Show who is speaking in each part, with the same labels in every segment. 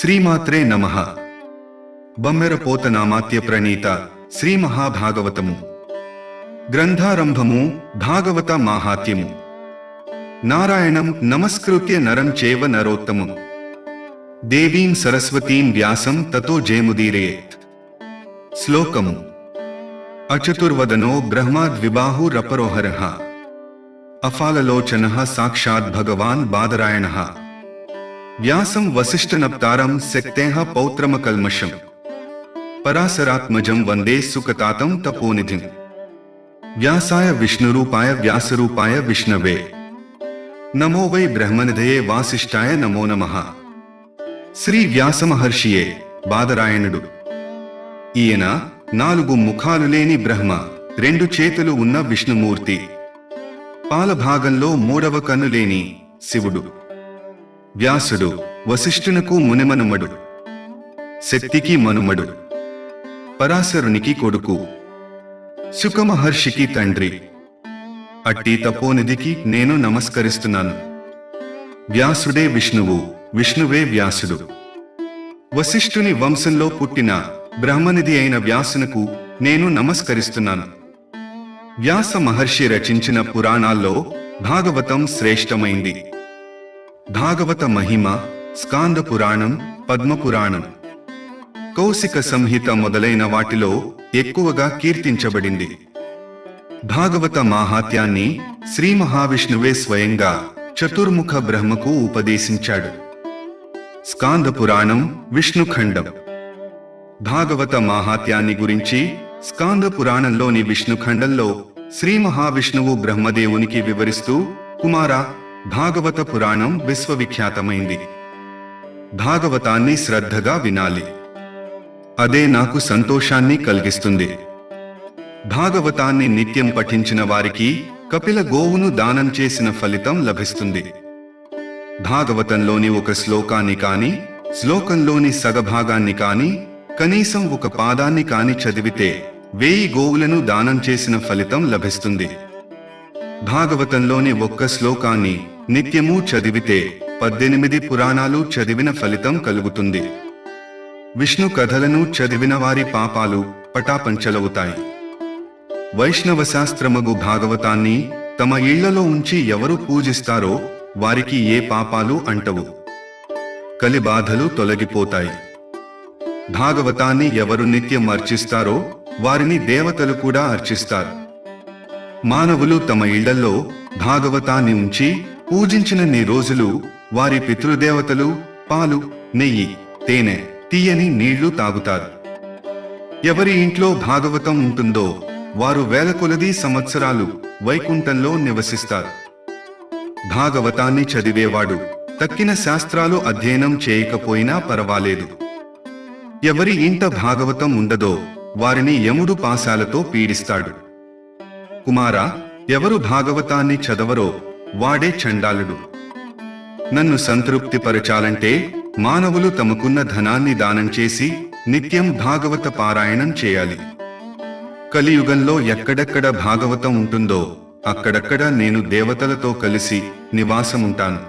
Speaker 1: శ్రీమాత్రే నమ బమ్మెరపోతనామాత్య ప్రణీత శ్రీ మహాభాగవతము గ్రంథారంభము భాగవత మాహాత్యము నారాయణం నమస్కృత్య నరం చేవ నరోత్తమం దేవీం సరస్వతీం వ్యాసం తతో జయముదీరయేత్ శ్లోకము అచతుర్వదనో బ్రహ్మాద్విబాహురపరోహర అఫాలలోచన సాక్షాత్ భగవాన్ బాదరాయణ వ్యాసం వసిష్ఠనప్తారం శక్తేహ పౌత్రమకల్మషం. పరాశరాత్మజం వందే సుకతాతం తపోనిధిం. వ్యాసాయ విష్ణురూపాయ వ్యాసరూపాయ విష్ణవే. నమో వై బ్రహ్మనిధయే వాసిష్ఠాయ నమో నమః. శ్రీ వ్యాసమహర్షియే బాదరాయణుడు. ఈయన నాలుగు ముఖాలు లేని బ్రహ్మ రెండు చేతులు ఉన్న విష్ణుమూర్తి. పాలభాగంలో మూడవ కన్ను లేని శివుడు. వ్యాసుడు వశిష్ఠునకు మునిమనుమడు శక్తికి మనుమడు పరాశరునికి కొడుకు సుఖమహర్షికి తండ్రి. అట్టి తపోనిధికి నేను నమస్కరిస్తున్నాను. వ్యాసుడే విష్ణువు విష్ణువే వ్యాసుడు. వశిష్ఠుని వంశంలో పుట్టిన బ్రహ్మనిధి అయిన వ్యాసునకు నేను నమస్కరిస్తున్నాను. వ్యాస మహర్షి రచించిన పురాణాల్లో భాగవతం శ్రేష్టమైంది. భాగవత మహిమ స్కాంద పురాణం పద్మ పురాణం కౌశిక సంహిత మొదలైన వాటిలో ఎక్కువగా కీర్తించబడింది భాగవత మాహాత్యాన్ని శ్రీ మహావిష్ణువే స్వయంగా చతుర్ముఖ బ్రహ్మకు ఉపదేశించాడు స్కాంద పురాణం విష్ణుఖండం భాగవత మాహాత్యాన్ని గురించి స్కాంద పురాణంలోని విష్ణుఖండంలో శ్రీ మహావిష్ణువు బ్రహ్మదేవునికి వివరిస్తూ కుమారా భాగవత పురాణం విశ్వవిఖ్యాతమైంది. భాగవతాన్ని శ్రద్ధగా వినాలి. అదే నాకు సంతోషాన్ని కలిగిస్తుంది. భాగవతాన్ని నిత్యం పఠించిన వారికి కపిల గోవును దానం చేసిన ఫలితం లభిస్తుంది. భాగవతంలోని ఒక శ్లోకాన్ని కాని శ్లోకంలోని సగభాగాన్ని కాని కనీసం ఒక పాదాన్ని కాని చదివితే వేయి గోవులను దానం చేసిన ఫలితం లభిస్తుంది. భాగవతంలోని ఒక్క శ్లోకాన్ని నిత్యము చదివితే పద్దెనిమిది పురాణాలు చదివిన ఫలితం కలుగుతుంది. విష్ణు కథలను చదివిన వారి పాపాలు పటాపంచలవుతాయి. వైష్ణవ శాస్త్రమగు భాగవతాన్ని తమ ఇళ్ళలో ఉంచి ఎవరు పూజిస్తారో వారికి ఏ పాపాలు అంటవు. కలి బాధలు తొలగిపోతాయి. భాగవతాన్ని ఎవరు నిత్యం అర్చిస్తారో వారిని దేవతలు కూడా అర్చిస్తారు. మానవులు తమ ఇళ్ళలో భాగవతాన్ని ఉంచి పూజించినన్ని రోజులు వారి పితృదేవతలు పాలు నెయ్యి తేనె తీయని నీళ్ళు తాగుతారు. ఎవరి ఇంట్లో భాగవతం ఉంటుందో వారు వేల కొలది సంవత్సరాలు వైకుంఠంలో నివసిస్తారు. భాగవతాన్ని చదివేవాడు తక్కిన శాస్త్రాలు అధ్యయనం చేయకపోయినా పర్వాలేదు. ఎవరి ఇంట భాగవతం ఉండదో వారిని యముడు పాశాలతో పీడిస్తాడు. కుమారా ఎవరు భాగవతాన్ని చదవరో వాడే చండాలుడు. నన్ను సంతృప్తిపరచాలంటే మానవులు తమకున్న ధనాన్ని దానం చేసి నిత్యం భాగవత పారాయణం చేయాలి. కలియుగంలో ఎక్కడెక్కడ భాగవతం ఉంటుందో అక్కడక్కడ నేను దేవతలతో కలిసి నివాసముంటాను.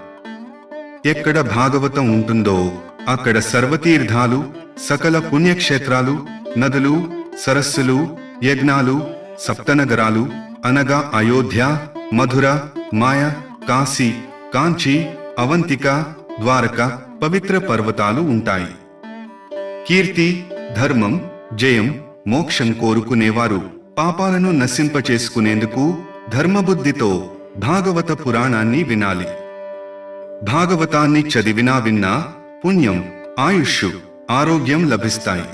Speaker 1: ఎక్కడ భాగవతం ఉంటుందో అక్కడ సర్వతీర్థాలు సకల పుణ్యక్షేత్రాలు నదులు సరస్సులు యజ్ఞాలు సప్తనగరాలు అనగా అయోధ్య మధుర మాయ కాశీ కాంచి అవంతిక ద్వారక పవిత్ర పర్వతాలు ఉంటాయి. కీర్తి ధర్మం జయం మోక్షం కోరుకునేవారు. పాపాలను నశింపచేసుకునేందుకు ధర్మబుద్ధితో భాగవత పురాణాన్ని వినాలి. భాగవతాన్ని చదివినా విన్నా పుణ్యం ఆయుష్ ఆరోగ్యం లభిస్తాయి.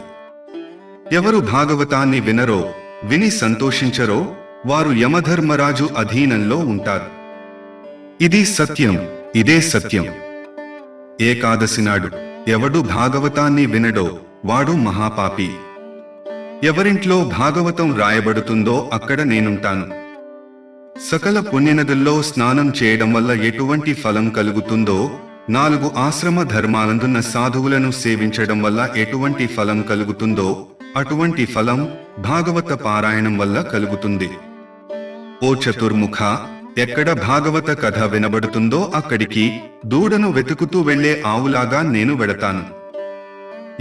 Speaker 1: ఎవరు భాగవతాన్ని వినరో విని సంతోషించరో వారు యమధర్మరాజు అధీనంలో ఉంటారు. ఇది సత్యం ఇదే సత్యం. ఏకాదశి నాడు ఎవడు భాగవతాన్ని వినడో వాడు మహాపాపి. ఎవరింట్లో భాగవతం రాయబడుతుందో అక్కడ నేనుంటాను. సకల పుణ్యనదుల్లో స్నానం చేయడం వల్ల ఎటువంటి ఫలం కలుగుతుందో నాలుగు ఆశ్రమ ధర్మాలందున్న సాధువులను సేవించడం వల్ల ఎటువంటి ఫలం కలుగుతుందో అటువంటి ఫలం భాగవత పారాయణం వల్ల కలుగుతుంది. ఓ చతుర్ముఖ ఎక్కడ భాగవత కథ వినబడుతుందో అక్కడికి దూడను వెతుకుతూ వెళ్ళే ఆవులాగా నేను వెడతాను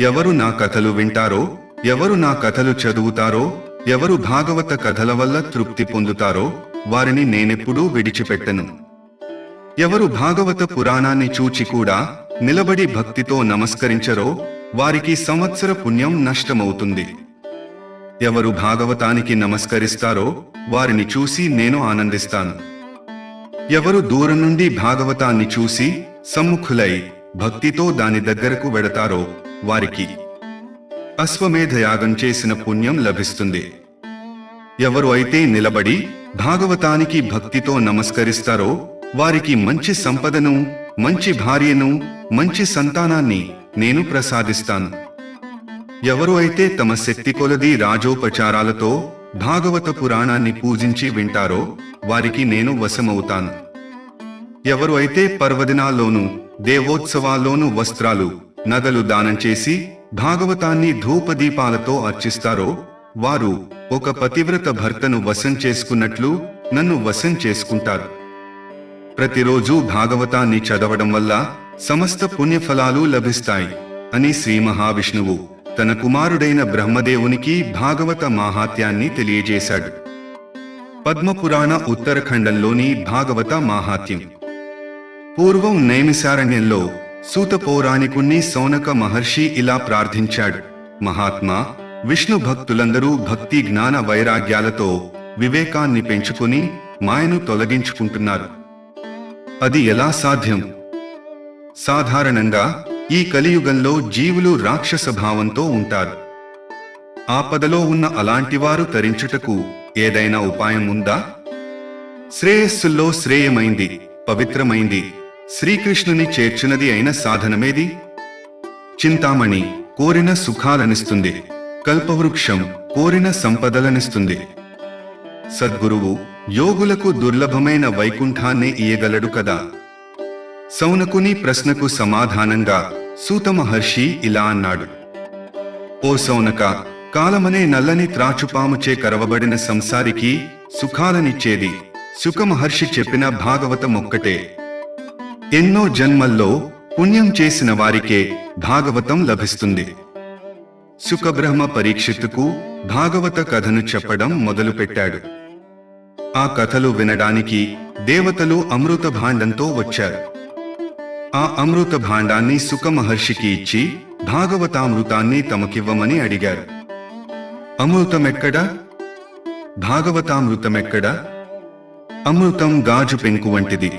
Speaker 1: ఎవరు నా కథలు వింటారో ఎవరు నా కథలు చదువుతారో ఎవరు భాగవత కథల వల్ల తృప్తి పొందుతారో వారిని నేనెప్పుడూ విడిచిపెట్టను. ఎవరు భాగవత పురాణాన్ని చూచి కూడా నిలబడి భక్తితో నమస్కరించరో వారికి సంవత్సర పుణ్యం నష్టమవుతుంది. ఎవరు భాగవతానికి నమస్కరిస్తారో వారిని చూసి నేను ఆనందిస్తాను. ఎవరు దూరం నుండి భాగవతాన్ని చూసి సమ్ముఖులై భక్తితో దాని దగ్గరకు వెడతారో వారికి అశ్వమేధ యాగం చేసిన పుణ్యం లభిస్తుంది. ఎవరు అయితే నిలబడి భాగవతానికి భక్తితో నమస్కరిస్తారో వారికి మంచి సంపదను మంచి భార్యను మంచి సంతానాన్ని నేను ప్రసాదిస్తాను. ఎవరు అయితే తమ శక్తి కొలది రాజోపచారాలతో భాగవత పురాణాన్ని పూజించి వింటారో వారికి నేను వశమవుతాను. ఎవరు అయితే పర్వదినాల్లోనూ దేవోత్సవాల్లోనూ వస్త్రాలు నగలు దానం చేసి భాగవతాన్ని ధూపదీపాలతో అర్చిస్తారో వారు ఒక పతివ్రత భర్తను వశం చేసుకున్నట్లు నన్ను వశం చేసుకుంటారు. ప్రతిరోజు భాగవతాన్ని చదవడం వల్ల సమస్త పుణ్యఫలాలు లభిస్తాయి అని శ్రీ మహావిష్ణువు తన కుమారుడైన బ్రహ్మదేవునికి భాగవత మాహాత్యాన్ని తెలియజేశాడు. పద్మపురాణ ఉత్తరఖండంలోని భాగవత మాహాత్యం పూర్వం నైమిసారణ్యంలో సూత పౌరాణికుణ్ణి సౌనక మహర్షి ఇలా ప్రార్థించాడు. మహాత్మా విష్ణు భక్తులందరూ భక్తి జ్ఞాన వైరాగ్యాలతో వివేకాన్ని పెంచుకుని మాయను తొలగించుకుంటున్నారు. అది ఎలా సాధ్యం? సాధారణంగా ఈ కలియుగంలో జీవులు రాక్షస భావంతో ఉంటారు. ఆపదలో ఉన్న అలాంటివారు తరించుటకు ఏదైనా ఉపాయం ఉందా? శ్రేయస్సుల్లో శ్రేయమైంది పవిత్రమైంది శ్రీకృష్ణుని చేర్చినది అయిన సాధనమేది? చింతామణి కోరిన సుఖాలనిస్తుంది కల్పవృక్షం కోరిన సంపదలనిస్తుంది. సద్గురువు యోగులకు దుర్లభమైన వైకుంఠాన్ని ఇయ్యగలడు కదా? సౌనకుని ప్రశ్నకు సమాధానంగా సూత మహర్షి ఇలా అన్నాడు. ఓ సౌనక కాలమనే నల్లని త్రాచుపాముచే కరవబడిన సంసారికి సుఖాలనిచ్చేది. సుఖమహర్షి చెప్పిన భాగవతం ఒక్కటే. ఎన్నో జన్మల్లో పుణ్యం చేసిన వారికే భాగవతం లభిస్తుంది. సుఖబ్రహ్మ పరీక్షిత్తుకు భాగవత కథను చెప్పడం మొదలుపెట్టాడు. ఆ కథలు వినడానికి దేవతలు అమృత భాండంతో వచ్చారు. ఆ అమృత భాండాన్ని సుఖ మహర్షికి ఇచ్చి భాగవతామృతాన్ని తమకివ్వమని అడిగారు. అమృతమెక్కడా? భాగవతామృతమెక్కడా? అమృతం గాజు పెంకు వంటిది.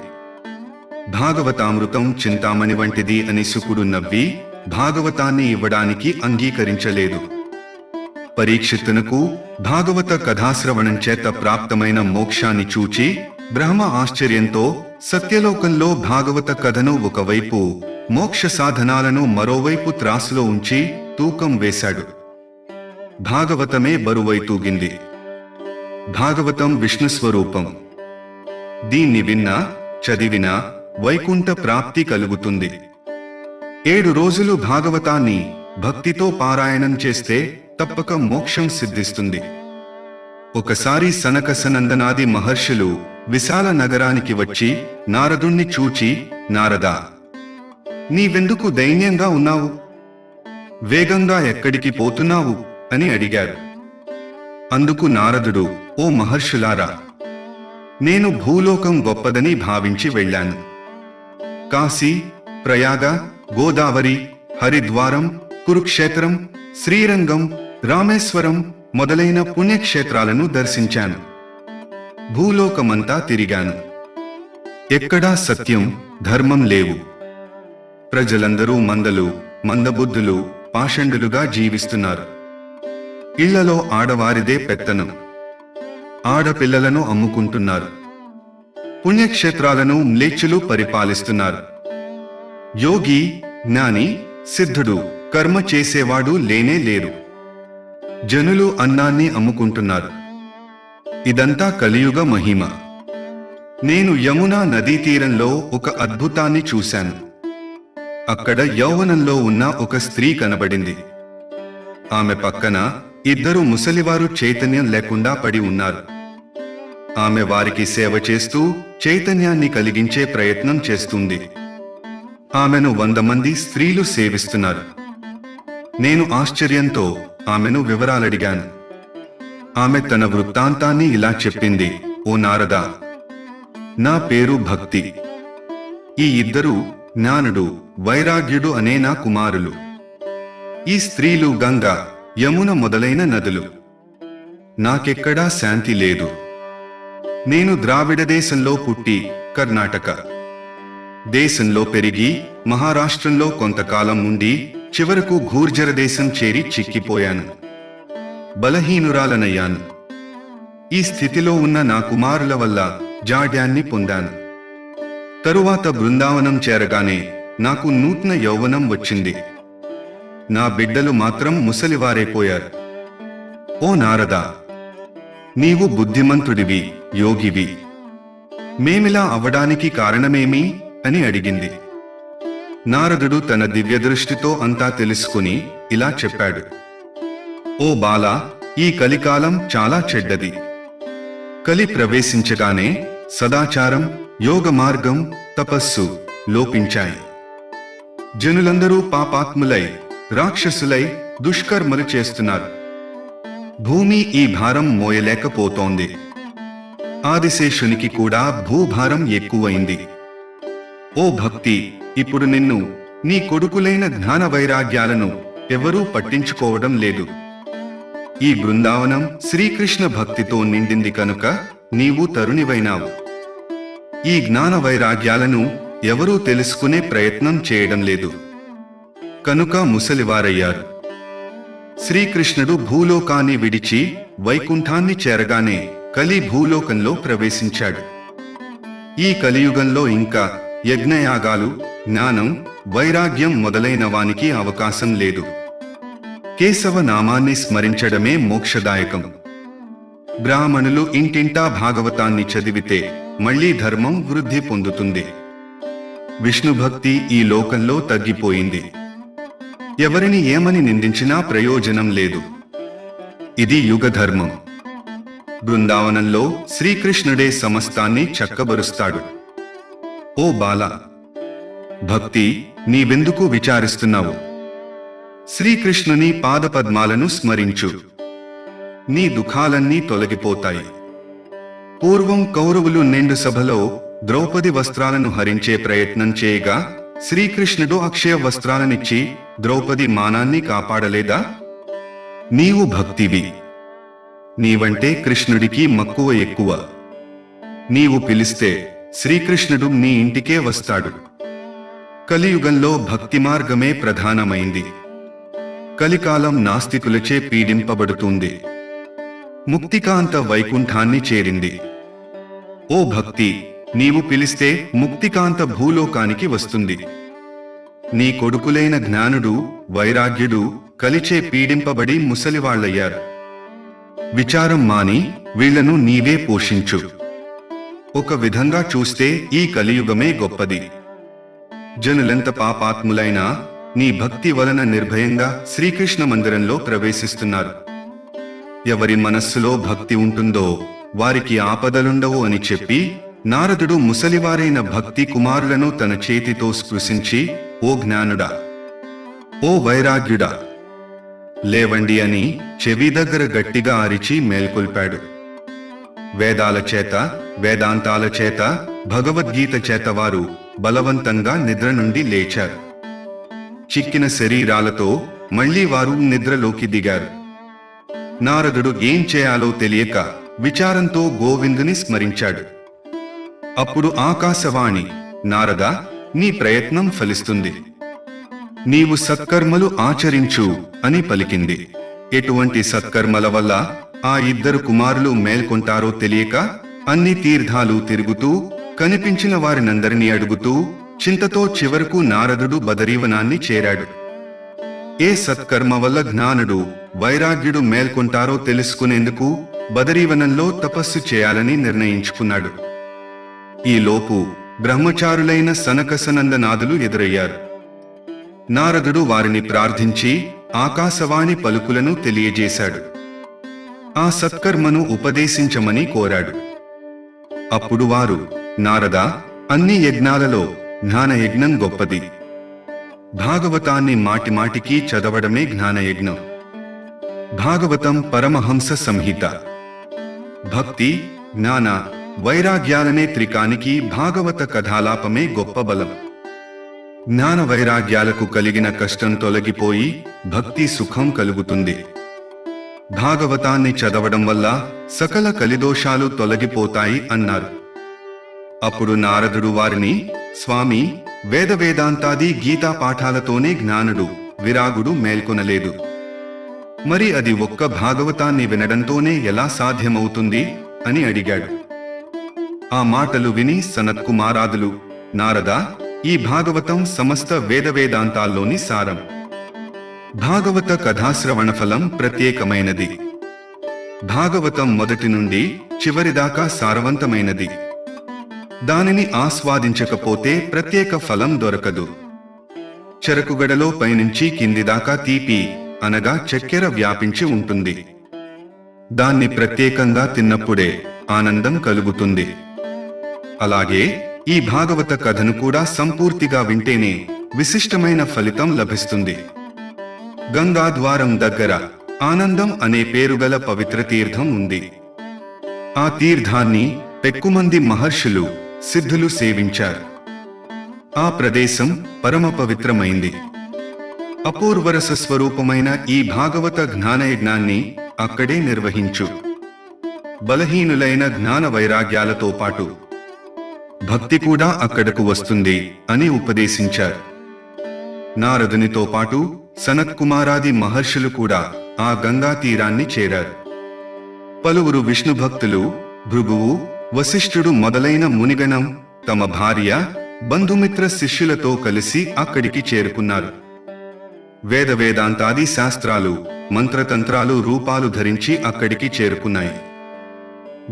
Speaker 1: భాగవతామృతం చింతామణి వంటిది అని సుకుడు నవ్వి భాగవతాన్ని ఇవ్వడానికి అంగీకరించలేదు. పరీక్షిత్తునకు భాగవత కథాశ్రవణం చేత ప్రాప్తమైన మోక్షాన్ని చూచి బ్రహ్మ ఆశ్చర్యంతో సత్యలోకంలో భాగవత కథను ఒకవైపు మోక్ష సాధనాలను మరోవైపు త్రాసులో ఉంచి తూకం వేశాడు. భాగవతమే బరువై తూగింది భాగవతం విష్ణు స్వరూపం. దీన్ని విన్నా చదివినా వైకుంఠ ప్రాప్తి కలుగుతుంది. ఏడు రోజులు భాగవతాన్ని భక్తితో పారాయణం చేస్తే తప్పక మోక్షం సిద్ధిస్తుంది. ఒకసారి సనక సనందనాది మహర్షులు విశాల నగరానికి వచ్చి నారదుణ్ణి చూచి నారదా నీవెందుకు దైన్యంగా ఉన్నావు? వేగంగా ఎక్కడికి పోతున్నావు? అని అడిగారు. అందుకు నారదుడు ఓ మహర్షులారా నేను భూలోకం గొప్పదని భావించి వెళ్ళాను. కాశీ ప్రయాగ గోదావరి హరిద్వారం కురుక్షేత్రం శ్రీరంగం రామేశ్వరం మొదలైన పుణ్యక్షేత్రాలను దర్శించాను. భూలోకమంతా తిరిగాను. ఎక్కడా సత్యం ధర్మం లేవు. ప్రజలందరూ మందలు మందబుద్ధులు పాషండులుగా జీవిస్తున్నారు. ఇళ్ళలో ఆడవారిదే పెత్తనం. ఆడపిల్లలను అమ్ముకుంటున్నారు. పుణ్యక్షేత్రాలను మ్లేచ్చులు పరిపాలిస్తున్నారు. యోగి జ్ఞాని సిద్ధుడు కర్మ చేసేవాడు లేనే లేరు. జనులు అన్నాన్ని అమ్ముకుంటున్నారు. ఇదంతా కలియుగ మహిమ. నేను యమునా నదీ తీరంలో ఒక అద్భుతాన్ని చూశాను. అక్కడ యౌవనంలో ఉన్న ఒక స్త్రీ కనబడింది. ఆమె పక్కన ఇద్దరు ముసలివారు చైతన్యం లేకుండా పడి ఉన్నారు. ఆమె వారికి సేవ చేస్తూ చైతన్యాన్ని కలిగించే ప్రయత్నం చేస్తుంది. ఆమెను వంద మంది స్త్రీలు సేవిస్తున్నారు. నేను ఆశ్చర్యంతో ఆమెను వివరాలడిగాను. ఆమె తన వృత్తాంతాన్ని ఇలా చెప్పింది ఓ నారద నా పేరు భక్తి. ఈ ఇద్దరు జ్ఞానుడు వైరాగ్యుడు అనే నా కుమారులు. ఈ స్త్రీలు గంగ యమున మొదలైన నదులు. నాకెక్కడా శాంతి లేదు. నేను ద్రావిడ దేశంలో పుట్టి కర్ణాటక. దేశంలో పెరిగి మహారాష్ట్రంలో కొంతకాలం ఉండి చివరకు ఘూర్జర దేశం చేరి చిక్కిపోయాను. బలహీనురాలనయ్యాను. ఈ స్థితిలో ఉన్న నా కుమారుల వల్ల జాడ్యాన్ని పొందాను. తరువాత బృందావనం చేరగానే నాకు నూతన యౌవనం వచ్చింది. నా బిడ్డలు మాత్రం ముసలివారైపోయారు ఓ నారద! నీవు బుద్ధిమంతుడివి యోగివి. మేమిలా అవడానికి కారణమేమి? అని అడిగింది. నారదుడు తన దివ్యదృష్టితో అంతా తెలుసుకుని ఇలా చెప్పాడు. ఓ బాల ఈ కలికాలం చాలా చెడ్డది. కలి ప్రవేశించగానే సదాచారం యోగ మార్గం తపస్సు లోపించాయి. జనులందరూ పాపాత్ములై రాక్షసులై దుష్కర్మలు చేస్తున్నారు. భూమి ఈ భారం మోయలేకపోతోంది. ఆదిశేషునికి కూడా భూభారం ఎక్కువైంది. ఓ భక్తి ఇప్పుడు నిన్ను నీ కొడుకులైన జ్ఞాన వైరాగ్యాలను ఎవరూ పట్టించుకోవడం లేదు. ఈ బృందావనం శ్రీకృష్ణ భక్తితో నిండింది కనుక నీవు తరుణివైనావు. ఈ జ్ఞాన వైరాగ్యాలను ఎవరూ తెలుసుకునే ప్రయత్నం చేయడం లేదు. కనుక ముసలివారయ్యారు. శ్రీకృష్ణుడు భూలోకాన్ని విడిచి వైకుంఠాన్ని చేరగానే కలి భూలోకంలో ప్రవేశించాడు. ఈ కలియుగంలో ఇంకా యజ్ఞయాగాలు జ్ఞానం వైరాగ్యం మొదలైన వానికి అవకాశం లేదు. కేశవ నామాన్ని స్మరించడమే మోక్షదాయకం. బ్రాహ్మణులు ఇంటింటా భాగవతాన్ని చదివితే మళ్ళీ ధర్మం వృద్ధి పొందుతుంది. విష్ణు భక్తి ఈ లోకంలో తగ్గిపోయింది. ఎవరిని ఏమని నిందించినా ప్రయోజనం లేదు. ఇది యుగ ధర్మం. బృందావనంలో శ్రీకృష్ణుడే సమస్తాన్ని చక్కబరుస్తాడు. ఓ బాల భక్తి నీవెందుకు విచారిస్తున్నావు? శ్రీకృష్ణుని పాదపద్మాలను స్మరించు. నీ దుఃఖాలన్నీ తొలగిపోతాయి. పూర్వం కౌరవులు నిండు సభలో ద్రౌపది వస్త్రాలను హరించే ప్రయత్నం చేయగా శ్రీకృష్ణుడు అక్షయ వస్త్రాలనిచ్చి ద్రౌపది మానాన్ని కాపాడలేదా? నీవు భక్తివి. నీవంటే కృష్ణుడికి మక్కువ ఎక్కువ. నీవు పిలిస్తే శ్రీకృష్ణుడు నీ ఇంటికే వస్తాడు. కలియుగంలో భక్తి మార్గమే ప్రధానమైంది. కలికాలం నాస్తికులచే పీడింపబడుతుంది. ముక్తికాంత వైకుంఠాన్ని చేరింది. ఓ భక్తి నీవు పిలిస్తే ముక్తికాంత భూలోకానికి వస్తుంది. నీ కొడుకులైన జ్ఞానుడు వైరాగ్యుడు కలిచే పీడింపబడి ముసలివాళ్ళయ్యారు విచారం మాని వీళ్ళను నీవే పోషించు. ఒక విధంగా చూస్తే ఈ కలియుగమే గొప్పది. జనులెంత పాపాత్ములైనా నీ భక్తి వలన నిర్భయంగా శ్రీకృష్ణ మందిరంలో ప్రవేశిస్తున్నారు. ఎవరి మనస్సులో భక్తి ఉంటుందో వారికి ఆపదలుండవు అని చెప్పి నారదుడు ముసలివారైన భక్తి కుమారులను తన చేతితో స్పృశించి ఓ జ్ఞానుడా! ఓ వైరాగ్యుడా! లేవండి అని చెవి దగ్గర గట్టిగా అరిచి మేల్కొల్పాడు. వేదాల చేత వేదాంతాల చేత భగవద్గీత చేత వారు బలవంతంగా నిద్ర నుండి లేచారు. చిక్కిన శరీరాలతో మళ్ళీ వారు నిద్రలోకి దిగారు. నారదుడు ఏం చేయాలో తెలియక విచారంతో గోవిందుని స్మరించాడు. అప్పుడు ఆకాశవాణి నారద నీ ప్రయత్నం ఫలిస్తుంది. నీవు సత్కర్మలు ఆచరించు అని పలికింది. ఎటువంటి సత్కర్మల వల్ల ఆ ఇద్దరు కుమారులు మేల్కొంటారో తెలియక అన్ని తీర్థాలు తిరుగుతూ కనిపించిన వారినందరినీ అడుగుతూ చింతతో చివరకు నారదుడు బదరీవనాన్ని చేరాడు. ఏ సత్కర్మ వల్ల జ్ఞానుడు వైరాగ్యుడు మేల్కొంటారో తెలుసుకునేందుకు బదరీవనంలో తపస్సు చేయాలని నిర్ణయించుకున్నాడు. ఈలోపు బ్రహ్మచారులైన సనకసనందనాథులు ఎదురయ్యారు. నారదుడు వారిని ప్రార్థించి ఆకాశవాణి పలుకులను తెలియజేశాడు. ఆ సత్కర్మను ఉపదేశించమని కోరాడు. అప్పుడు వారు నారద అన్ని యజ్ఞాలలో జ్ఞాన యజ్ఞం గొప్పది. భాగవతాన్ని మాటిమాటికి చదవడమే జ్ఞానయజ్ఞం. భాగవతం పరమహంస సంహిత. భక్తి జ్ఞాన వైరాగ్యాలనే త్రికానికి భాగవత కథాలాపమే గొప్ప బలం. జ్ఞాన వైరాగ్యాలకు కలిగిన కష్టం తొలగిపోయి భక్తి సుఖం కలుగుతుంది. భాగవతాన్ని చదవడం వల్ల సకల కలిదోషాలు తొలగిపోతాయి అన్నారు. అప్పుడు నారదుడు వారిని స్వామి వేద వేదాంతాది గీతా పాఠాలతోనే జ్ఞానుడు విరాగుడు మేల్కొనలేదు. మరి అది ఒక్క భాగవతాన్ని వినడంతోనే ఎలా సాధ్యమవుతుంది? అని అడిగాడు. ఆ మాటలు విని సనత్కుమారాదులు నారదా ఈ భాగవతం సమస్త వేద వేదాంతాల్లోని సారం. భాగవత కథాశ్రవణ ఫలం ప్రత్యేకమైనది. భాగవతం మొదటి నుండి చివరిదాకా సారవంతమైనది. దానిని ఆస్వాదించకపోతే ప్రత్యేక ఫలం దొరకదు. చెరకుగడలో పైనుంచి కింది దాకా తీపి అనగా చక్కెర వ్యాపించి ఉంటుంది. దాన్ని ప్రత్యేకంగా తిన్నప్పుడే ఆనందం కలుగుతుంది. అలాగే ఈ భాగవత కథను కూడా సంపూర్తిగా వింటేనే విశిష్టమైన ఫలితం లభిస్తుంది. గంగా ద్వారం దగ్గర ఆనందం అనే పేరుగల పవిత్ర తీర్థం ఉంది. ఆ తీర్థాన్ని పెక్కుమంది మహర్షులు సిద్ధులు సేవించారు. ఆ ప్రదేశం పరమ పవిత్రమైంది. అపూర్వరస స్వరూపమైన ఈ భాగవత జ్ఞానయజ్ఞాన్ని అక్కడే నిర్వహించు. బలహీనులైన జ్ఞాన వైరాగ్యాలతో పాటు భక్తి కూడా అక్కడకు వస్తుంది అని ఉపదేశించారు. నారదునితో పాటు సనత్ కుమారాది మహర్షులు కూడా ఆ గంగా తీరాన్ని చేరారు. పలువురు విష్ణు భక్తులు భృగువు వశిష్ఠుడు మొదలైన మునిగణం తమ భార్య బంధుమిత్ర శిష్యులతో కలిసి అక్కడికి చేరుకున్నారు. వేద వేదాంతాది శాస్త్రాలు మంత్రతంత్రాలు రూపాలు ధరించి అక్కడికి చేరుకున్నాయి.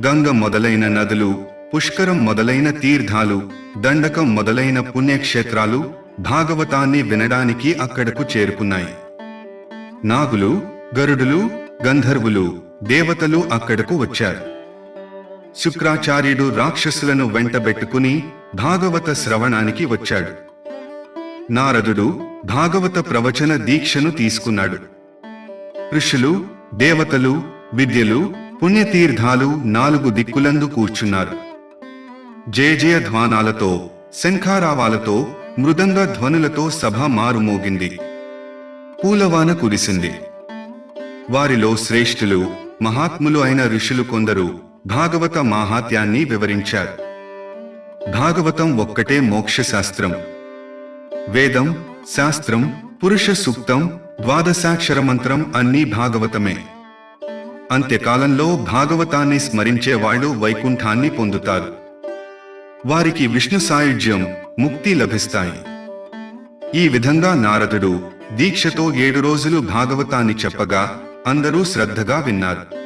Speaker 1: గంగ మొదలైన నదులు పుష్కరం మొదలైన తీర్థాలు దండకం మొదలైన పుణ్యక్షేత్రాలు భాగవతాన్ని వినడానికి అక్కడకు చేరుకున్నాయి. నాగులు గరుడులు గంధర్వులు దేవతలు అక్కడకు వచ్చారు. శుక్రాచార్యుడు రాక్షసులను వెంటబెట్టుకుని భాగవత శ్రవణానికి వచ్చాడు. నారదుడు భాగవత ప్రవచన దీక్షను తీసుకున్నాడు. ఋషులు దేవతలు విద్యలు పుణ్యతీర్థాలు నాలుగు దిక్కులందు కూర్చున్నారు. జయ ధ్వానాలతో శంఖారావాలతో మృదంగ ధ్వనులతో సభ మారుమోగింది. పూలవాన కురిసింది. వారిలో శ్రేష్ఠులు మహాత్ములు అయిన ఋషులు కొందరు భాగవత మాహాత్యాన్ని వివరించారు. భాగవతం ఒక్కటే మోక్ష శాస్త్రం వేదం శాస్త్రం పురుష సూక్తం ద్వాదశాక్షర మంత్రం అన్నీ భాగవతమే. అంత్యకాలంలో భాగవతాన్ని స్మరించే వాళ్ళు వైకుంఠాన్ని పొందుతారు. వారికి విష్ణు సాయుధ్యం ముక్తి లభిస్తాయి. ఈ విధంగా నారదుడు దీక్షతో ఏడు రోజులు భాగవతాన్ని చెప్పగా అందరూ శ్రద్ధగా విన్నారు.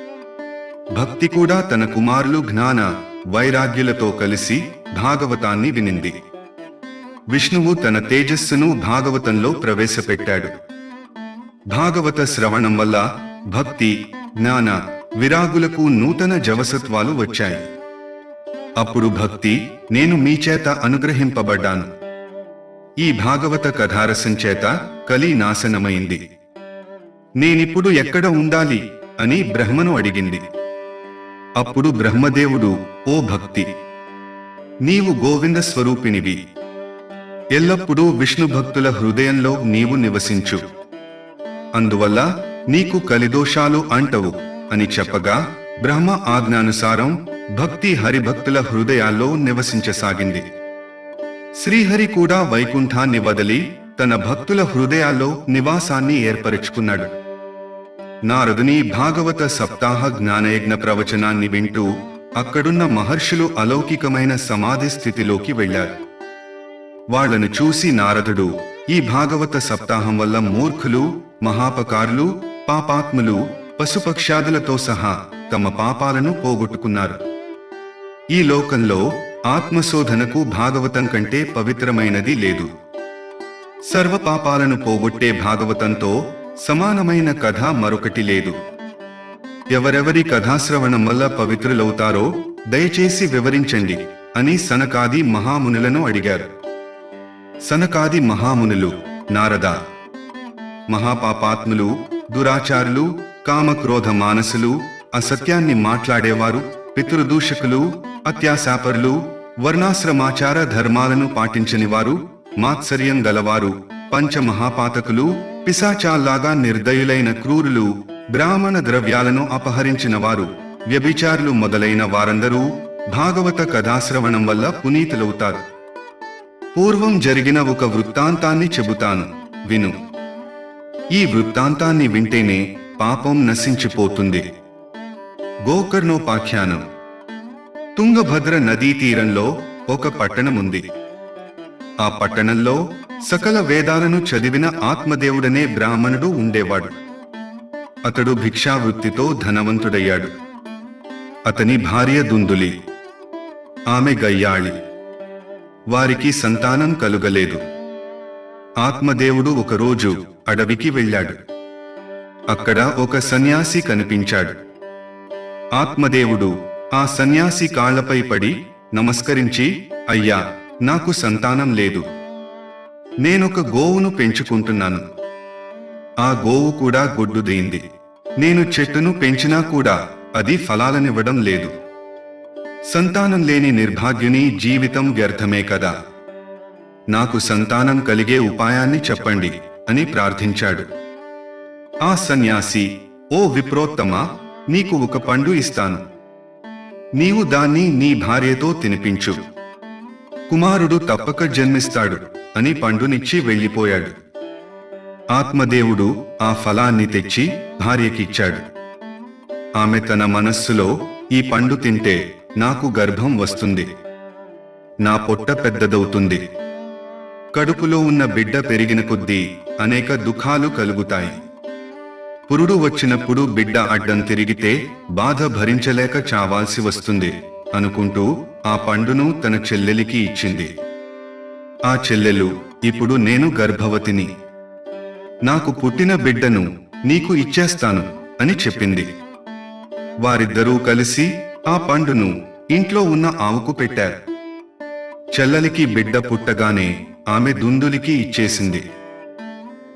Speaker 1: భక్తి కూడా తన కుమారులు జ్ఞాన వైరాగ్యులతో కలిసి భాగవతాన్ని వినింది. విష్ణువు తన తేజస్సును భాగవతంలో ప్రవేశపెట్టాడు. భాగవత శ్రవణం వల్ల భక్తి జ్ఞాన విరాగులకు నూతన జవసత్వాలు వచ్చాయి. అప్పుడు భక్తి నేను మీ చేత అనుగ్రహింపబడ్డాను. ఈ భాగవత కథారసం చేత కలి నాశనమైంది. నేనిప్పుడు ఎక్కడ ఉండాలి అని బ్రహ్మను అడిగింది. అప్పుడు బ్రహ్మదేవుడు ఓ భక్తి నీవు గోవింద స్వరూపినివి. ఎల్లప్పుడూ విష్ణు భక్తుల హృదయంలో నీవు నివసించు. అందువల్ల నీకు కలిదోషాలు అంటవు అని చెప్పగా బ్రహ్మ ఆజ్ఞానుసారం భక్తి హరిభక్తుల హృదయాల్లో నివసించసాగింది. శ్రీహరి కూడా వైకుంఠాన్ని వదిలి తన భక్తుల హృదయాల్లో నివాసాన్ని ఏర్పరుచుకున్నాడు. నారదుని భాగవత సప్తాహ జ్ఞానయజ్ఞ ప్రవచనాన్ని వింటూ అక్కడున్న మహర్షులు అలౌకికమైన సమాధి స్థితిలోకి వెళ్ళారు వాళ్ళను చూసి నారదుడు ఈ భాగవత సప్తాహం వల్ల మూర్ఖులు మహాపకారులు పాపాత్ములు పశుపక్షాదులతో సహా తమ పాపాలను పోగొట్టుకున్నారు. ఈ లోకంలో ఆత్మశోధనకు భాగవతం కంటే పవిత్రమైనది లేదు. సర్వ పాపాలను పోగొట్టే భాగవతంతో సమానమైన కథ మరొకటి లేదు. ఎవరెవరి కథాశ్రవణం వల్ల పవిత్రులవుతారో దయచేసి వివరించండి అని సనకాది మహామునులను అడిగారు. సనకాది మహామునులు నారద. మహాపాపాత్ములు దురాచారులు కామక్రోధ మానసులు అసత్యాన్ని మాట్లాడేవారు పితృదూషకులు అత్యాశాపరులు వర్ణాశ్రమాచార ధర్మాలను పాటించని వారు మాత్సర్యం గలవారు పంచమహాపాతకులు పిశాచాల్లాగా నిర్దయులైన క్రూరులు బ్రాహ్మణ ద్రవ్యాలను అపహరించిన వారు వ్యభిచారులు మొదలైన వారందరూ భాగవత కథాశ్రవణం వల్ల పునీతులవుతారు. పూర్వం జరిగిన ఒక వృత్తాంతాన్ని చెబుతాను విను. ఈ వృత్తాంతాన్ని వింటేనే పాపం నశించిపోతుంది. గోకర్ణోపాఖ్యానం. తుంగభద్ర నదీ తీరంలో ఒక పట్టణముంది. ఆ పట్టణంలో సకల వేదాలను చదివిన ఆత్మదేవుడనే బ్రాహ్మణుడు ఉండేవాడు. అతడు భిక్షావృత్తితో ధనవంతుడయ్యాడు. అతని భార్య దుందులి ఆమె గయ్యాళి. వారికి సంతానం కలుగలేదు. ఆత్మదేవుడు ఒకరోజు అడవికి వెళ్ళాడు. అక్కడ ఒక సన్యాసి కనిపించాడు. ఆత్మదేవుడు ఆ సన్యాసి కాళ్ళపై పడి నమస్కరించి అయ్యా నాకు సంతానం లేదు. నేనొక గోవును పెంచుకుంటున్నాను. ఆ గోవు కూడా గొడ్డుదైంది నేను చెట్టును పెంచినా కూడా అది ఫలాలనివ్వడం లేదు. సంతానం లేని నిర్భాగ్యుని జీవితం వ్యర్థమే కదా. నాకు సంతానం కలిగే ఉపాయాన్ని చెప్పండి అని ప్రార్థించాడు. ఆ సన్యాసి ఓ విప్రోత్తమా నీకు ఒక పండు ఇస్తాను. నీవు దాన్ని నీ భార్యతో తినిపించు. కుమారుడు తప్పక జన్మిస్తాడు. అని పండునిచ్చి వెళ్ళిపోయాడు. ఆత్మదేవుడు ఆ ఫలాన్ని తెచ్చి భార్యకిచ్చాడు. ఆమె తన మనస్సులో ఈ పండు తింటే నాకు గర్భం వస్తుంది. నా పొట్ట పెద్దదవుతుంది. కడుపులో ఉన్న బిడ్డ పెరిగిన కొద్దీ అనేక దుఃఖాలు కలుగుతాయి. పురుడు వచ్చినప్పుడు బిడ్డ అడ్డం తిరిగితే బాధ భరించలేక చావాల్సి వస్తుంది అనుకుంటూ ఆ పండును తన చెల్లెలికి ఇచ్చింది. ఆ చెల్లెలు ఇప్పుడు నేను గర్భవతిని. నాకు పుట్టిన బిడ్డను నీకు ఇచ్చేస్తాను అని చెప్పింది. వారిద్దరూ కలిసి ఆ పండును ఇంట్లో ఉన్న ఆవుకు పెట్టారు. చెల్లలికి బిడ్డ పుట్టగానే ఆమె దుందులికి ఇచ్చేసింది.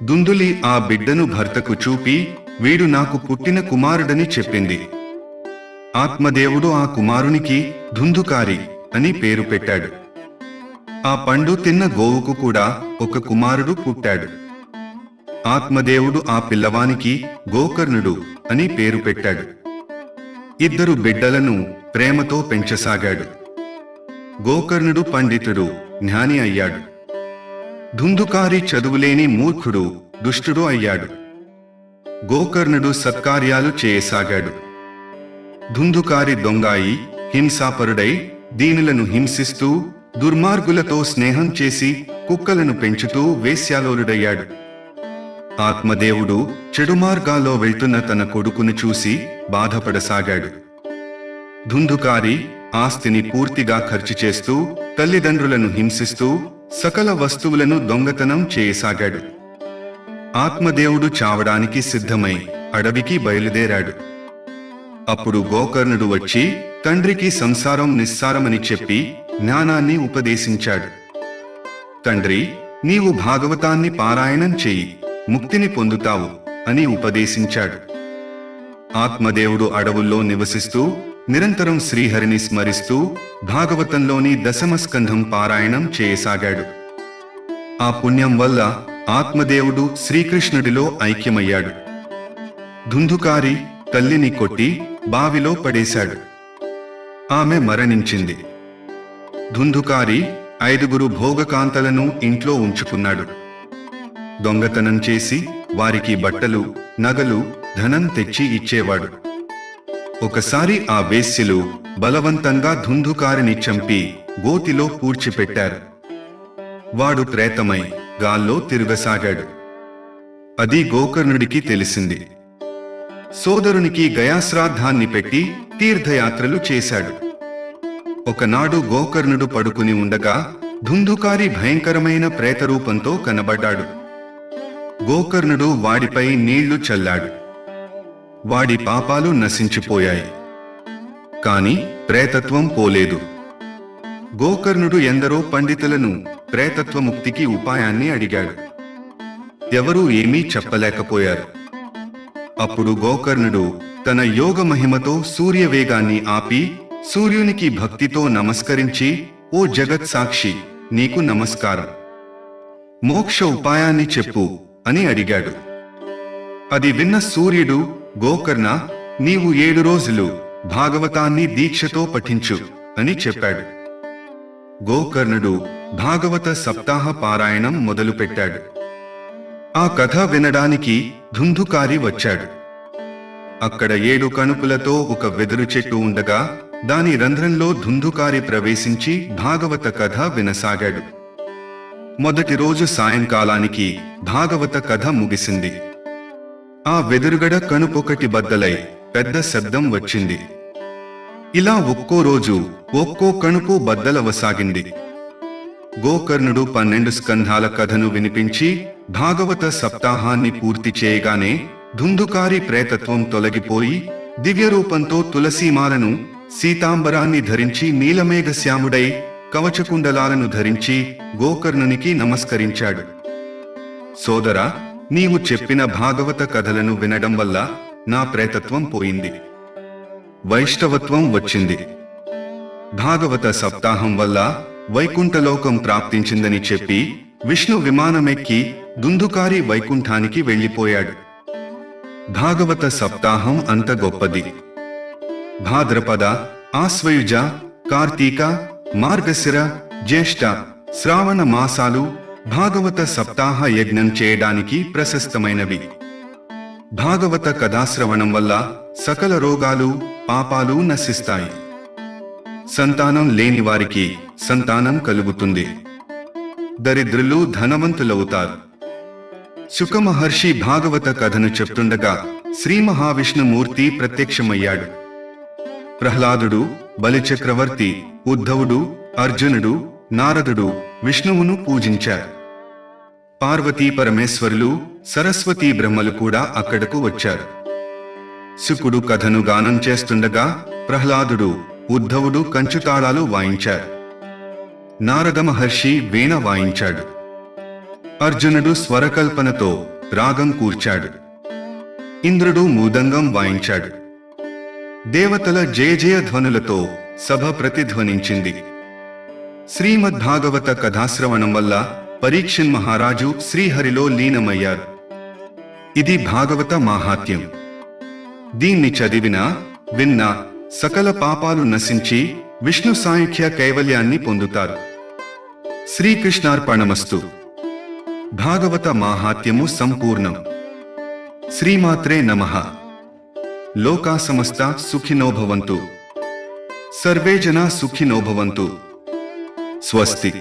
Speaker 1: దుందులి ఆ బిడ్డను భర్తకు చూపి వీడు నాకు పుట్టిన కుమారుడని చెప్పింది. ఆత్మదేవుడు ఆ కుమారునికి ధుందుకారి అని పేరు పెట్టాడు. ఆ పండు తిన్న గోవుకు కూడా ఒక కుమారుడు పుట్టాడు. ఆత్మదేవుడు ఆ పిల్లవానికి గోకర్ణుడు అని పేరు పెట్టాడు. ఇద్దరు బిడ్డలను ప్రేమతో పెంచసాగాడు. గోకర్ణుడు పండితుడు జ్ఞాని అయ్యాడు. ధుందుకారి చదువులేని మూర్ఖుడు దుష్టుడు అయ్యాడు. గోకర్ణుడు సత్కార్యాలు చేయసాగాడు. ధుందుకారి దొంగాయి హింసాపరుడై దీనులను హింసిస్తూ దుర్మార్గులతో స్నేహం చేసి కుక్కలను పెంచుతూ వేశ్యాలోలుడయ్యాడు. ఆత్మదేవుడు చెడు మార్గాల్లో వెళ్తున్న తన కొడుకును చూసి బాధపడసాగాడు. ధుందుకారి ఆస్తిని పూర్తిగా ఖర్చు చేస్తూ తల్లిదండ్రులను హింసిస్తూ సకల వస్తువులను దొంగతనం చేయసాగాడు. ఆత్మదేవుడు చావడానికి సిద్ధమై అడవికి బయలుదేరాడు. అప్పుడు గోకర్ణుడు వచ్చి తండ్రికి సంసారం నిస్సారమని చెప్పి జ్ఞానాన్ని ఉపదేశించాడు. తండ్రి నీవు భాగవతాన్ని పారాయణం చేయి ముక్తిని పొందుతావు అని ఉపదేశించాడు. ఆత్మదేవుడు అడవుల్లో నివసిస్తూ నిరంతరం శ్రీహరిని స్మరిస్తూ భాగవతంలోని దశమస్కంధం పారాయణం చేయసాగాడు. ఆ పుణ్యం వల్ల ఆత్మదేవుడు శ్రీకృష్ణుడిలో ఐక్యమయ్యాడు. ధుందుకారి తల్లిని కొట్టి బావిలో పడేశాడు. ఆమె మరణించింది. ధుందుకారి ఐదుగురు భోగకాంతలను ఇంట్లో ఉంచుకున్నాడు. దొంగతనం చేసి వారికి బట్టలు నగలు ధనం తెచ్చి ఇచ్చేవాడు. ఒకసారి ఆ వేశ్యలు బలవంతంగా ధుందుకారిని చంపి గోతిలో పూడ్చిపెట్టారు. వాడు ప్రేతమై గాల్లో తిరగసాగాడు. అది గోకర్ణుడికి తెలిసింది. సోదరునికి గయాశ్రాద్ధాన్ని పెట్టి తీర్థయాత్రలు చేశాడు. ఒకనాడు గోకర్ణుడు పడుకుని ఉండగా ధుంధుకారి భయంకరమైన ప్రేతరూపంతో కనబడ్డాడు. గోకర్ణుడు వాడిపై నీళ్ళు చల్లాడు. వాడి పాపాలు నశించిపోయాయి. కాని ప్రేతత్వం పోలేదు. గోకర్ణుడు ఎందరో పండితులను ప్రేతత్వముక్తికి ఉపాయాన్ని అడిగాడు. ఎవరూ ఏమీ చెప్పలేకపోయారు. అప్పుడు గోకర్ణుడు తన యోగ మహిమతో సూర్యవేగాన్ని ఆపి సూర్యునికి భక్తితో నమస్కరించి ఓ జగత్ సాక్షి నీకు నమస్కారం. మోక్ష ఉపాయాన్ని చెప్పు అని అడిగాడు. అది విన్న సూర్యుడు గోకర్ణ నీవు ఏడు రోజులు భాగవతాన్ని దీక్షతో పఠించు అని చెప్పాడు. గోకర్ణుడు భాగవత సప్తాహ పారాయణం మొదలుపెట్టాడు. ఆ కథ వినడానికి ధుంధుకారి వచ్చాడు. అక్కడ ఏడు కణుపులతో ఒక వెదురు చెట్టు ఉండగా దాని రంధ్రంలో ధుంధుకారి ప్రవేశించి భాగవత కథ వినసాగాడు. మొదటి రోజు సాయంకాలానికి భాగవత కథ ముగిసింది. ఆ వెదురుగడ కనుపొకటి బద్దలై పెద్ద శబ్దం వచ్చింది. ఇలా ఒక్కో రోజు ఒక్కో కణుపు బద్దలవసాగింది. గోకర్ణుడు పన్నెండు స్కంధాల కథను వినిపించి భాగవత సప్తాహాన్ని పూర్తి చేయగానే ధుంధుకారి ప్రేతత్వం తొలగిపోయి దివ్యరూపంతో తులసీమాలను సీతాంబరాన్ని ధరించి నీలమేఘశ్యాముడై కవచకుండలాలను ధరించి గోకర్ణునికి నమస్కరించాడు. సోదరా నీవు చెప్పిన భాగవత కథలను వినడం వల్ల నా ప్రేతత్వం పోయింది. వైష్ణవత్వం వచ్చింది. భాగవత సప్తాహం వల్ల వైకుంఠలోకం ప్రాప్తించిందని చెప్పి విష్ణు విమానమెక్కి దుందుకారి వైకుంఠానికి వెళ్ళిపోయాడు. భాగవత సప్తాహం అంత గొప్పది. భాద్రపద ఆశ్వయుజ కార్తీక మార్గశిర జ్యేష్ఠ శ్రావణ మాసాలు భాగవత సప్తాహ యజ్ఞం చేయడానికి ప్రశస్తమైనవి. భాగవత కథాశ్రవణం వల్ల సకల రోగాలు పాపాలు నశిస్తాయి. సంతానం లేని వారికి సంతానం కలుగుతుంది. దరిద్రులు ధనవంతులవుతారు. సుఖమహర్షి భాగవత కథను చెప్తుండగా శ్రీ మహావిష్ణుమూర్తి ప్రత్యక్షమయ్యాడు. ప్రహ్లాదుడు బలిచక్రవర్తి ఉద్ధవుడు అర్జునుడు నారదుడు విష్ణువును పూజించారు. పార్వతీ పరమేశ్వరులు సరస్వతీ బ్రహ్మలు కూడా అక్కడకు వచ్చారు. శుకుడు కథను గానం చేస్తుండగా ప్రహ్లాదుడు ఉద్ధవుడు కంచుతాళాలు వాయించారు. నారద మహర్షి వీణ వాయించాడు. అర్జునుడు స్వరకల్పనతో రాగం కూర్చాడు. ఇంద్రుడు మూదంగం వాయించాడు. దేవతల జయ జయ ధ్వనులతో సభ ప్రతిధ్వనించింది. శ్రీమద్భాగవత కథాశ్రవణం వల్ల పరీక్షన్ మహారాజు శ్రీహరిలో లీనమయ్యారు. ఇది భాగవత మాహాత్యం దీన్ని చదివినా విన్నా సకల పాపాలు నశించి విష్ణు సాంఖ్య కైవల్యాన్ని పొందుతారు. శ్రీకృష్ణార్పణమస్తు. భాగవత మాహాత్యము సంపూర్ణం. శ్రీమాత్రే నమః. లోకా సమస్త సుఖినో భవంతు సర్వే జనా సుఖినో భవంతు స్వస్తి